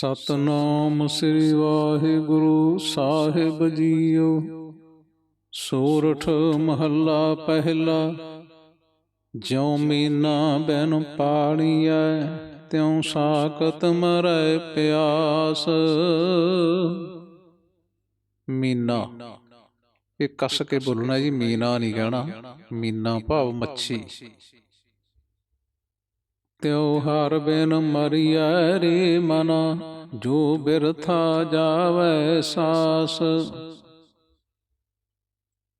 ਸਤਨਾਮ ਸ੍ਰੀ ਵਾਹਿਗੁਰੂ ਸਾਹਿਬ ਜੀਓ। ਸੋਰਠ ਮਹੱਲਾ ਪਹਿਲਾ, ਜਿਉ ਮੀਨਾ ਬੈਨ ਪਾਣੀਐ, ਤਿਉ ਸਾਕਤ ਮਰੈ ਪਿਆਸ। ਮੀਨਾ, ਇਹ ਕੱਸ ਕੇ ਬੋਲਣਾ ਜੀ, ਮੀਨਾ ਨਹੀਂ ਕਹਿਣਾ। ਮੀਨਾ ਭਾਵ ਮੱਛੀ। ਤਿਉਹਾਰ ਬਿਨ ਮਰੀਐ ਰੇ ਮਨਾ, ਜੋ ਬਿਰਥਾ ਜਾਵੈ ਸਾਸ।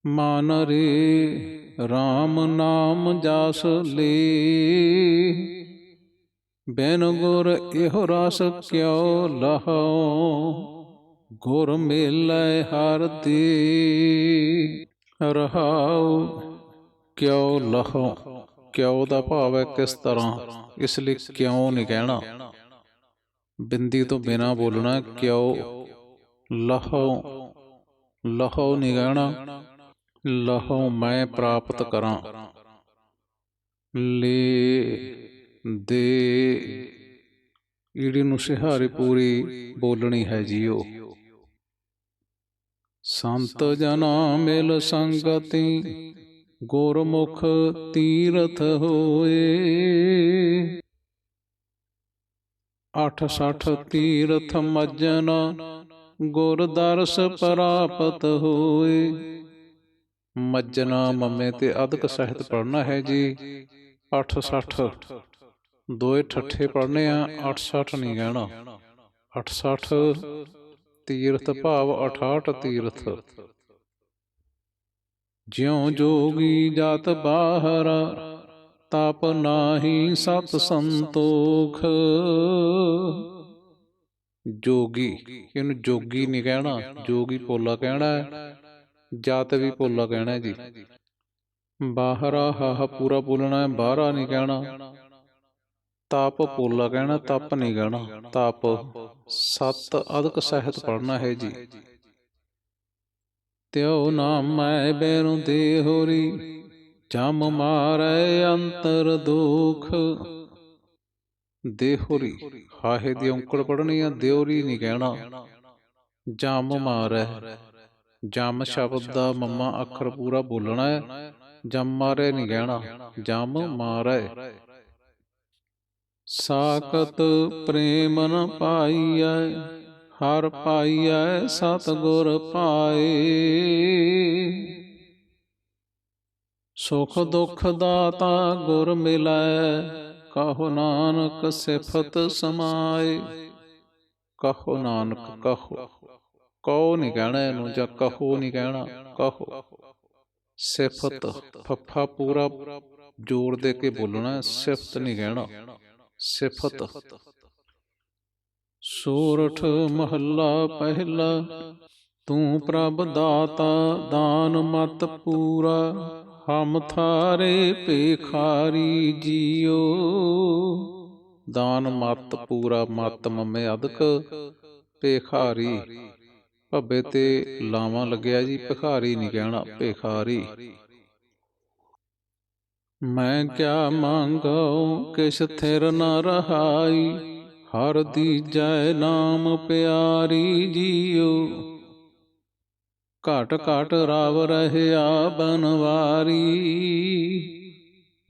ਮਨ ਰੇ RAM ਨਾਮ ਜਸ ਲੇ, ਬਿਨ ਗੁਰ ਇਹੋ ਰਸ ਕਿਉ ਲਹੋ ਗੁਰ ਮਿਲੈ ਹਰ ਦੀ, ਰਹਾਉ ਕਿਉ ਲਹੋ ਕਿਉ ਦਾ ਭਾਵ ਹੈ ਕਿਸ ਤਰ੍ਹਾਂ? ਇਸ ਲਈ ਕਿਉਂ ਨਹੀਂ ਕਹਿਣਾ? ਬਿੰਦੀ ਤੋਂ ਬਿਨਾ ਬੋਲਣਾ ਕਿਉ? ਲਹੋ ਲਹੋ ਨਹੀਂ ਕਹਿਣਾ। ਲਹੋ ਮੈਂ ਪ੍ਰਾਪਤ ਕਰਾਂ। ਲੈ, ਦੇ, ਈੜੀ ਨੂੰ ਸਿਹਾਰੀ ਪੂਰੀ ਬੋਲਣੀ ਹੈ ਜੀਓ। ਸੰਤ ਜਨਾ ਮਿਲ ਸੰਗਤੀ ਗੁਰਮੁਖ ਤੀਰਥ ਹੋਏ। ਅਠ ਸਠ ਤੀਰਥ ਮੱਜਨ ਗੁਰ ਦਰਸ ਪ੍ਰਾਪਤ ਹੋਏ। ਮੱਜਨਾ ਮਮੇ ਤੇ ਅਧਿਕ ਸਹਿਤ ਪੜਨਾ ਹੈ ਜੀ। 860 ਦੋਏ ਠੱਠੇ ਪੜਨੇ ਆ 860 ਨਹੀਂ ਕਹਿਣਾ। 860 ਤੀਰਥ ਭਾਵ 68 ਤੀਰਥ। ਜਿਉ ਜੋਗੀ ਜਤ ਬਾਹਰ, ਤਪ ਨਾਹੀ ਸਤ ਸੰਤੋਖ। ਜੋਗੀ, ਇਹਨੂੰ ਜੋਗੀ ਨਹੀਂ ਕਹਿਣਾ, ਜੋਗੀ ਪੋਲਾ ਕਹਿਣਾ ਹੈ, ਜਤ ਵੀ ਪੋਲਾ ਕਹਿਣਾ ਹੈ ਜੀ। ਬਾਹਰਾ ਹਾਹ ਪੂਰਾ ਬੋਲਣਾ ਹੈ, ਬਾਹਰਾ ਨਹੀਂ ਕਹਿਣਾ। ਤਾਪ ਪੋਲਾ ਕਹਿਣਾ, ਤਪ ਨਹੀਂ ਕਹਿਣਾ, ਤਾਪ ਸਤ ਅਦਕ ਸਹਿਤ ਪੜਨਾ ਹੈ ਜੀ। ਤਿਉ ਨਾਮ ਮੈਂ ਬੈਰੂ ਦੇ ਹੋਰੀ ਜਮ ਮਾਰੈ ਅੰਤਰ ਦੁਖ। ਦੇਹੋਰੀ, ਹਾਹੇ ਦੀ ਔਂਕੜ ਪੜਨੀ ਆ, ਦਿਉਰੀ ਨਹੀਂ ਕਹਿਣਾ। ਜਮ ਮਾਰੈ, ਜਮ ਸ਼ਬਦ ਦਾ ਮੰਮਾ ਅੱਖਰ ਪੂਰਾ ਬੋਲਣਾ ਹੈ ਜਮ ਮਾਰੇ ਨਹੀਂ ਕਹਿਣਾ, ਜਮ ਮਾਰੈ। ਸਾਕਤ ਪ੍ਰੇਮ ਨ ਪਾਈਐ ਹਰ ਪਾਈਐ ਸਤਗੁਰ ਪਾਏ। ਸੁਖ ਦੁਖ ਦਾਤਾ ਗੁਰ ਮਿਲੈ, ਕਹੋ ਨਾਨਕ ਸਿਫਤ ਸਮਾਏ। ਕਹੋ ਨਾਨਕ, ਕਹੋ। ਕਹੋ ਨਹੀਂ ਕਹਿਣਾ ਇਹਨੂੰ ਜਾਂ ਕਹੋ ਨਹੀਂ ਕਹਿਣਾ, ਕਹੋ। ਸਿਫਤ, ਫੱਫਾ ਪੂਰਾ ਜੋਰ ਦੇ ਕੇ ਬੋਲਣਾ, ਸਿਫਤ ਨਹੀਂ ਕਹਿਣਾ। ਸਿਫਤ। ਸੂਰਠ ਮਹੱਲਾ ਪਹਿਲਾ, ਤੂੰ ਪ੍ਰਭ ਦਾਤਾ, ਦਾਨ ਮਤ ਪੂਰਾ, ਹਮ ਥਾਰੇ ਭੇਖਾਰੀ ਜੀਓ। ਦਾਨ ਮਤ ਪੂਰਾ ਮਤ ਮਮੇ ਅਦਕ ਪੇਖਾਰੀ ਭੱਬੇ ਤੇ ਲਾਵਾਂ ਲੱਗਿਆ ਜੀ, ਭਿਖਾਰੀ ਨਹੀਂ ਕਹਿਣਾ, ਭੇਖਾਰੀ। ਮੈਂ ਕਿਆ ਮੰਗਾਉ ਕਿਛ ਥਿਰ ਨ ਰਹਾਈ? ਹਰ ਦੀਜੈ ਨਾਮ ਪਿਆਰੀ ਜੀਓ। ਘਟ ਘਟ ਰਾਵ ਰਹਿਆ ਬਨਵਾਰੀ।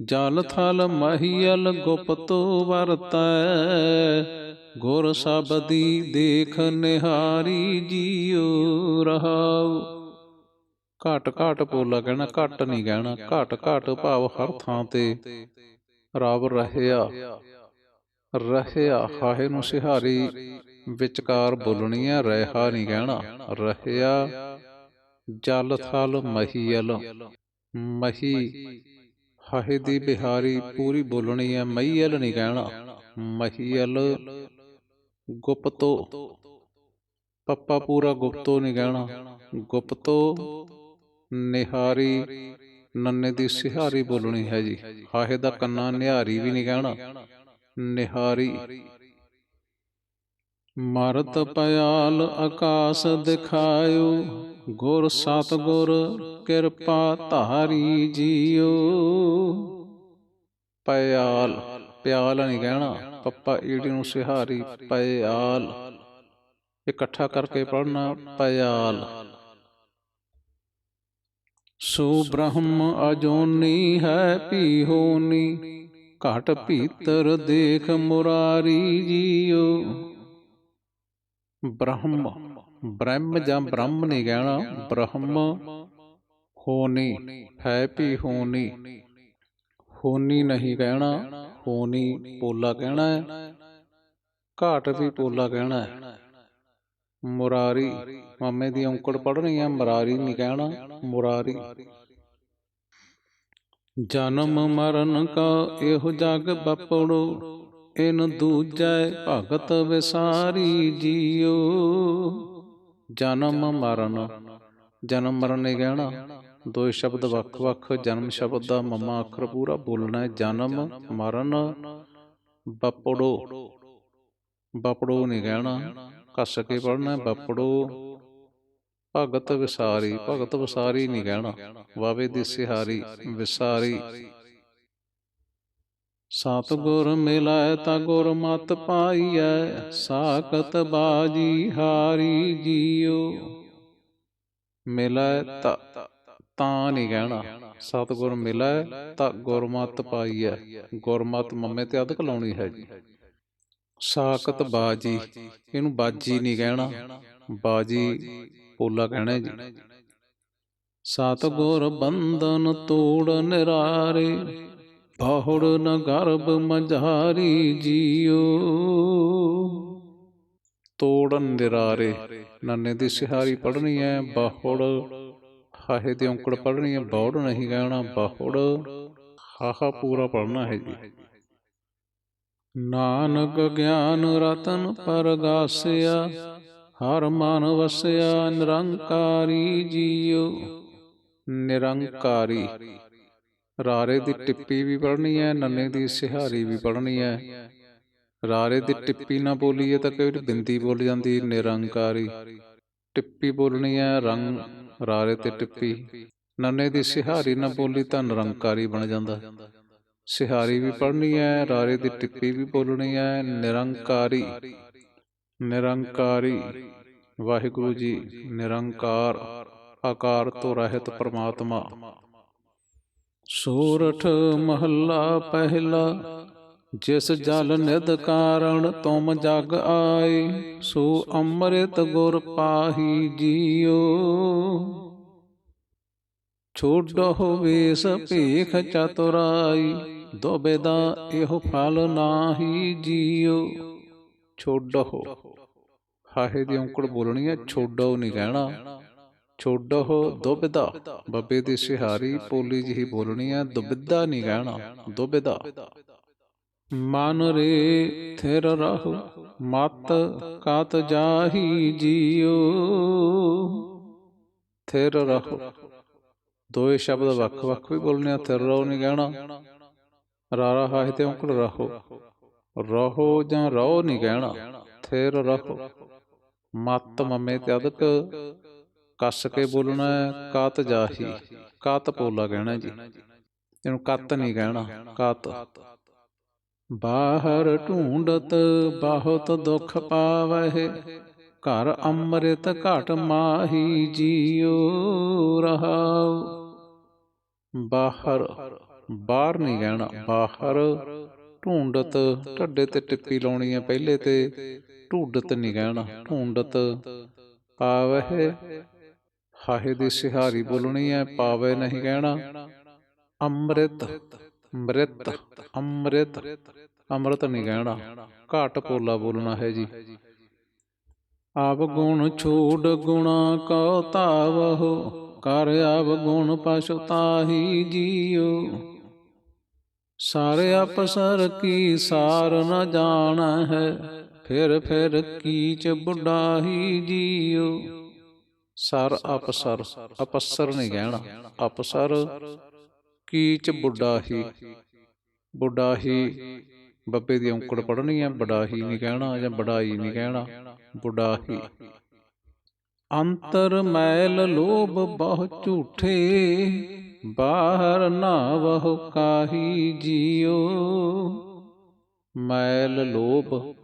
ਜਲ ਥਲ ਮਹੀਲ ਗੁਪਤੋ ਵਰਤੈ। ਗੁਰ ਸਬਦੀ ਦੇਖ ਨਿਹਾਰੀ ਜੀਉ ਰਹਾਉ। ਘਟ ਘਟ ਪੋਲਾ ਕਹਿਣਾ ਘਟ ਨਹੀਂ ਕਹਿਣਾ ਘਟ ਘਟ ਭਾਵ ਹਰ ਥਾਂ ਤੇ ਰਵ ਰਹਿਆ। ਰਹਿਆ ਹਾਹੇ ਨੂੰ ਸਿਹਾਰੀ, ਵਿਚਕਾਰ ਬੋਲਣੀ ਹੈ ਰਹਿਆ ਨਹੀਂ ਕਹਿਣਾ ਰਹਿਆ ਜਲ ਥਲ ਮਹੀਲ ਮਹੀ ਹਾਹੇ ਦੀ ਬਿਹਾਰੀ ਪੂਰੀ ਬੋਲਣੀ ਹੈ ਮਹੀਲ ਨਹੀਂ ਕਹਿਣਾ ਮਹੀਲ ਗੁਪਤੋ, ਪੱਪਾ ਪੂਰਾ ਗੁਪਤੋ ਨਹੀਂ ਕਹਿਣਾ ਗੁਪਤੋ ਨਿਹਾਰੀ, ਨੰਨੇ ਦੀ ਸਿਹਾਰੀ ਬੋਲਣੀ ਹੈ ਜੀ। ਹਾਹੇ ਦਾ ਕੰਨਾ ਨਿਹਾਰੀ ਵੀ ਨਹੀਂ ਕਹਿਣਾ ਨਿਹਾਰੀ। ਮਰਤ ਪਿਆਲ ਆਕਾਸ ਦਿਖਾਇਓ, ਗੁਰ ਸਤਗੁਰ ਕਿਰਪਾ ਧਾਰੀ ਜੀਓ। ਪਿਆਲ ਪਿਆਲ ਨਹੀਂ ਕਹਿਣਾ, ਪੱਪਾ ਈੜੀ ਨੂੰ ਸਿਹਾਰੀ, ਪਿਆਲ। ਇਕੱਠਾ ਕਰਕੇ ਪੜਨਾ ਪਿਆਲ। ਸੋ ਬ੍ਰਹਮ ਅਜੋਨੀ ਹੈ, ਪੀ ਹੋਨੀ। ਘਟ ਭੀਤਰ ਦੇਖ ਮੁਰਾਰੀ ਜੀਓ। ਬ੍ਰਹਮ ਬ੍ਰਹਮ ਜਾਂ ਬ੍ਰਹਮ ਨਹੀਂ ਕਹਿਣਾ ਬ੍ਰਹਮ ਹੋਨੀ ਹੈ ਵੀ ਹੋਨੀ ਹੋਨੀ ਨਹੀਂ ਕਹਿਣਾ ਹੋਨੀ ਪੋਲਾ ਕਹਿਣਾ ਹੈ। ਘਾਟ ਵੀ ਪੋਲਾ ਕਹਿਣਾ ਹੈ। ਮੁਰਾਰੀ ਮਾਮੇ ਦੀ ਔਂਕੜ ਪੜ੍ਹਨੀ ਹੈ ਮੁਰਾਰੀ ਨਹੀਂ ਕਹਿਣਾ ਮੁਰਾਰੀ। ਜਨਮ ਮਰਨ ਕਾ ਇਹੋ ਜਗ ਬਪੜੋ, ਇਨ ਦੂਜੈ ਭਗਤ ਵਿਸਾਰੀ ਜੀਓ। ਜਨਮ ਮਰਨ ਜਨਮ ਮਰਨ ਨਹੀਂ ਕਹਿਣਾ, ਦੋ ਸ਼ਬਦ ਵੱਖ-ਵੱਖ ਜਨਮ ਸ਼ਬਦ ਦਾ ਮਮਾ ਅੱਖਰ ਪੂਰਾ ਬੋਲਣਾ ਹੈ। ਜਨਮ ਮਰਨ, ਬਪੜੋ। ਬਪੜੋ ਨਹੀਂ ਕਹਿਣਾ, ਕੱਸ ਕੇ ਪੜਨਾ ਬਪੜੋ ਭਗਤ ਵਿਸਾਰੀ ਭਗਤ ਵਿਸਾਰੀ ਨਹੀਂ ਕਹਿਣਾ। ਵਾਵੇ ਦੀ ਸਿਹਾਰੀ ਵਿਸਾਰੀ। ਸਤਿਗੁਰ ਮਿਲੈ ਤਾ ਗੁਰ ਮਤ ਪਾਈਐ। ਸਾਖਤ ਬਾਜੀ ਹਾਰੀ ਜੀਓ। ਮਿਲੈ ਤਾ ਤਾਂ ਨਹੀਂ ਕਹਿਣਾ। ਸਤਿਗੁਰ ਮਿਲੈ ਤਾ ਗੁਰਮਤ ਪਾਈਐ। ਗੁਰਮਤ ਮੰਮੇ ਤੇ ਅਧਕ ਲਾਉਣੀ ਹੈ ਜੀ। ਸਾਖਤ ਬਾਜੀ ਇਹਨੂੰ ਬਾਜੀ ਨਹੀਂ ਕਹਿਣਾ। ਬਾਜੀ ਪੋਲਾ ਕਹਿਣਾ ਜੀ। ਸਤਿਗੁਰ ਬੰਧਨ ਤੋੜ ਨਿਰਾਰੇ ਬਹੁੜ ਨ ਗਰਭ ਮਝਾਰੀ ਜੀਓ। ਤੋੜਨ ਨਿਰਾਰੇ ਨੰਨੇ ਦੀ ਸਿਹਾਰੀ ਪੜਨੀ ਹੈ ਬਹੁੜ। ਹਾਹੇ ਦੀ ਔਂਕੜ ਪੜਨੀ ਹੈ ਬੌੜ ਨਹੀਂ ਕਹਿਣਾ ਬਹੁੜ। ਹਾਹਾ ਪੂਰਾ ਪੜਨਾ ਹੈ ਜੀ। ਨਾਨਕ ਗਿਆਨ ਰਤਨ ਪਰਗਾਸਿਆ ਹਰ ਮਨ ਵਸਿਆ ਨਿਰੰਕਾਰੀ ਜੀਓ। ਨਿਰੰਕਾਰੀ। ਰਾਰੇ ਦੀ ਟਿੱਪੀ ਵੀ ਪੜ੍ਹਨੀ ਹੈ, ਨੰਨੇ ਦੀ ਸਿਹਾਰੀ ਵੀ ਪੜ੍ਹਨੀ ਹੈ। ਰਾਰੇ ਦੀ ਟਿੱਪੀ ਨਾ ਬੋਲੀਏ ਤਾਂ ਕਈ ਵਾਰੀ ਬਿੰਦੀ ਬੋਲ ਜਾਂਦੀ, ਨਿਰੰਕਾਰੀ। ਟਿੱਪੀ ਬੋਲਣੀ ਹੈ, ਰੰਗ ਰਾਰੇ ਤੇ ਟਿੱਪੀ। ਨੰਨੇ ਦੀ ਸਿਹਾਰੀ ਨਾ ਬੋਲੀ ਤਾਂ ਨਿਰੰਕਾਰੀ ਬਣ ਜਾਂਦਾ। ਸਿਹਾਰੀ ਵੀ ਪੜ੍ਹਨੀ ਹੈ, ਰਾਰੇ ਦੀ ਟਿੱਪੀ ਵੀ ਬੋਲਣੀ ਹੈ, ਨਿਰੰਕਾਰੀ। ਨਿਰੰਕਾਰੀ। ਵਾਹਿਗੁਰੂ ਜੀ, ਨਿਰੰਕਾਰ, ਆਕਾਰ ਤੋਂ ਰਹਿਤ ਪ੍ਰਮਾਤਮਾ। ਸੂਰਠ ਮਹੱਲਾ ਪਹਿਲਾ, ਜਿਸ ਜਲ ਨਿਦ ਕਾਰਣ ਤੁਮ ਜਗ ਆਏ, ਸੋ ਅੰਮ੍ਰਿਤ ਗੁਰ ਪਾਹੀ ਜੀਓ। ਛੋਡੋ ਵੇਸ ਭੇਖ ਚਤੁਰਾਈ ਦੁਬੇਦਾ ਇਹੋ ਫਲ ਨਾਹੀ ਜੀਓ। ਛੋਡੋ। ਹਾਹੇ ਦੀ ਔਂਕੜ ਬੋਲਣੀ ਹੈ ਛੋਡੋ ਨਹੀਂ ਕਹਿਣਾ। ਛੋਡੋ ਦੁਬਿਦਾ ਬੱਬੇ ਦੀ ਸਿਹਾਰੀ ਪੋਲੀ ਜਿਹੀ ਬੋਲਣੀ ਹੈ ਦੁਬਿਦਾ ਨਹੀਂ ਕਹਿਣਾ ਦੁਬਿਦਾ ਮਨ ਰੇ ਥਿਰ ਰਹੋ, ਮਤ ਕਾਤ ਜਾਹੀ ਜੀਓ। ਥਿਰ ਰਹੋ। ਦੋਏ ਸ਼ਬਦ ਵੱਖ-ਵੱਖ ਵੀ ਬੋਲਨੇ ਆ ਥਿਰ ਰਹੋ ਨਹੀਂ ਕਹਿਣਾ। ਰਾਰਾ ਹਾਹੇ ਤੇ ਔਂਕੜ ਰਹੋ। ਰਹੋ ਜਾਂ ਰਹੋ ਨਹੀਂ ਕਹਿਣਾ ਥਿਰ ਰਹੋ। ਮਤ ਮਮੇ ਤੇ ਅਦਕ ਕੱਸ ਕੇ ਬੋਲਣਾ ਕਾਤ ਜਾਹੀ, ਕਾਤ ਪੋਲਾ ਕਹਿਣਾ ਜੀ। ਇਹਨੂੰ ਕੱਤ ਨਹੀਂ ਕਹਿਣਾ ਕਾਤ। ਬਾਹਰ ਢੂੰਡਤ ਬਹੁਤ ਦੁੱਖ ਪਾਵਹਿ, ਘਰ ਅੰਮ੍ਰਿਤ ਘਟ ਮਾਹੀ ਜੀਉ ਰਹਾਉ। ਬਾਹਰ ਬਾਹਰ ਨਹੀਂ ਕਹਿਣਾ ਬਾਹਰ ਢੂੰਡਤ ਢੱਡੇ ਤੇ ਟਿੱਪੀ ਲਾਉਣੀ ਹੈ ਪਹਿਲੇ ਤੇ ਢੂਡਤ ਨਹੀਂ ਕਹਿਣਾ ਢੂੰਡਤ ਪਾਵਹਿ ਹਾਹੇ ਦੀ ਸਿਹਾਰੀ ਬੋਲਣੀ ਹੈ ਪਾਵੇ ਨਹੀਂ ਕਹਿਣਾ ਅੰਮ੍ਰਿਤ ਮ੍ਰਿਤ ਅੰਮ੍ਰਿਤ ਅੰਮ੍ਰਿਤ ਨਹੀਂ ਕਹਿਣਾ ਘਾਟ ਪੋਲਾ ਬੋਲਣਾ ਹੈ ਜੀ। ਆਪ ਗੁਣ ਛੋੜ ਗੁਣਾ ਕਉ ਤਾਵਹੁ, ਕਰ ਆਪ ਗੁਣ ਪਛਤਾਹੀ ਜੀਉ। ਸਾਰੇ ਅਪਸਰ ਕੀ ਸਾਰ ਨ ਜਾਣ ਹੈ, ਫਿਰ ਫਿਰ ਕੀਚ ਬੁਢਾਹੀ ਜੀਉ ਸਰ ਅਪਸਰ ਅਪਸਰ ਨਹੀਂ ਕਹਿਣਾ ਅਪਸਰ ਕੀਚ ਬੁਢਾਹੀ। ਬੁਢਾਹੀ ਬੱਬੇ ਦੀ ਔਂਕੜ ਪੜਨੀ ਹੈ ਬੜਾਹੀ ਨਹੀਂ ਕਹਿਣਾ ਜਾਂ ਬੜਾਈ ਨਹੀਂ ਕਹਿਣਾ, ਬੁਢਾਹੀ। ਅੰਤਰ ਮੈਲ ਲੋਭ ਬਹੁ ਝੂਠੇ ਬਾਹਰ ਨਾ ਵਹੁ ਕਾਹੀ ਜੀਓ। ਮੈਲ ਲੋਭ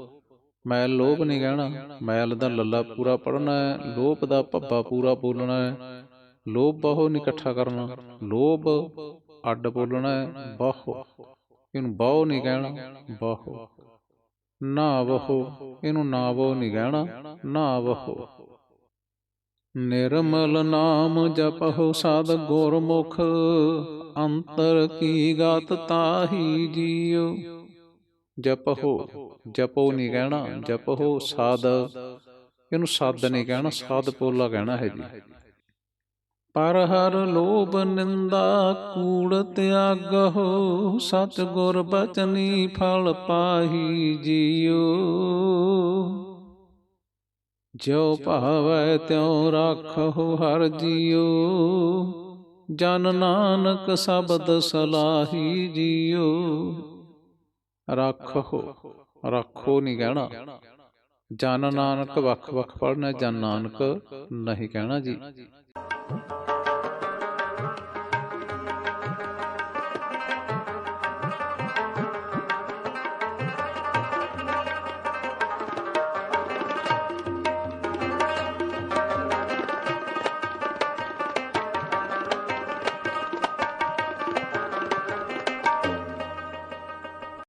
ਮੈਲ ਲੋਭ ਨਹੀਂ ਕਹਿਣਾ। ਮੈਲ ਦਾ ਲੱਲਾ ਪੂਰਾ ਪੜਨਾ ਹੈ, ਲੋਭ ਦਾ ਭੱਬਾ ਪੂਰਾ ਬੋਲਣਾ ਹੈ। ਲੋਭ ਬਹੁ ਨਹੀਂ ਇਕੱਠਾ ਕਰਨਾ, ਲੋਭ ਅੱਡ ਬੋਲਣਾ ਹੈ, ਬਹੁ। ਇਹਨੂੰ ਬਹੁ ਨਹੀਂ ਕਹਿਣਾ, ਬਹੁ। ਨਾ ਬਹੁ ਇਹਨੂੰ ਨਾ ਬਹੁ ਨਹੀਂ ਕਹਿਣਾ, ਨਾ ਬਹੁ ਨਿਰਮਲ ਨਾਮ ਜਪਹੁ ਸਦ ਗੁਰਮੁਖ, ਅੰਤਰ ਕੀ ਗਤ ਤਾਹੀ ਜੀਉ। ਜਪਹੁ, ਜਪੋ ਨਹੀਂ ਕਹਿਣਾ, ਜਪਹੁ ਸਦ। ਇਹਨੂੰ ਸਦ ਨਹੀਂ ਕਹਿਣਾ, ਸਦ ਪੋਲਾ ਕਹਿਣਾ ਹੈ ਜੀ। ਪਰ ਹਰ ਲੋਭ ਨਿੰਦਾ, ਕੂੜ ਤਿਆਗਹੁ ਸਤ ਗੁਰ ਬਚਨੀ ਫਲ ਪਾਹੀ ਜੀਉ। ਜਿਉ ਭਾਵੈ ਤਿਉ ਰਾਖਹੁ ਹਰ ਜੀਉ। ਜਨ ਨਾਨਕ ਸ਼ਬਦ ਸਲਾਹੀ ਜੀਉ। ਰੱਖੋ ਰੱਖੋ ਨਹੀਂ ਕਹਿਣਾ। ਜਨ ਨਾਨਕ ਵੱਖ ਵੱਖ ਪੜਨਾ ਜਨ ਨਾਨਕ ਨਹੀਂ ਕਹਿਣਾ ਜੀ।